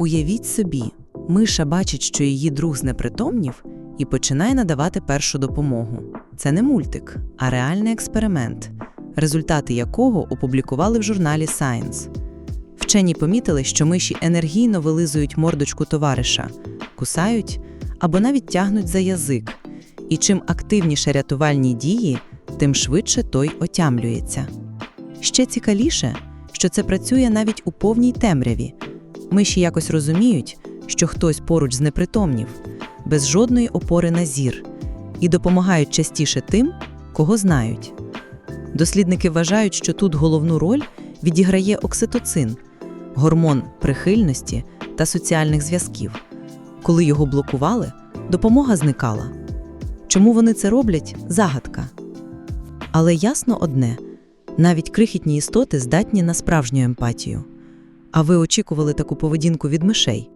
Уявіть собі, миша бачить, що її друг знепритомнів, і починає надавати першу допомогу. Це не мультик, а реальний експеримент, результати якого опублікували в журналі Science. Вчені помітили, що миші енергійно вилизують мордочку товариша, кусають або навіть тягнуть за язик. І чим активніше рятувальні дії, тим швидше той отямлюється. Ще цікавіше, що це працює навіть у повній темряві. Миші якось розуміють, що хтось поруч знепритомнів, без жодної опори на зір, і допомагають частіше тим, кого знають. Дослідники вважають, що тут головну роль відіграє окситоцин гормон прихильності та соціальних зв'язків. Коли його блокували, допомога зникала. Чому вони це роблять загадка. Але ясно одне: навіть крихітні істоти здатні на справжню емпатію. А ви очікували таку поведінку від мишей?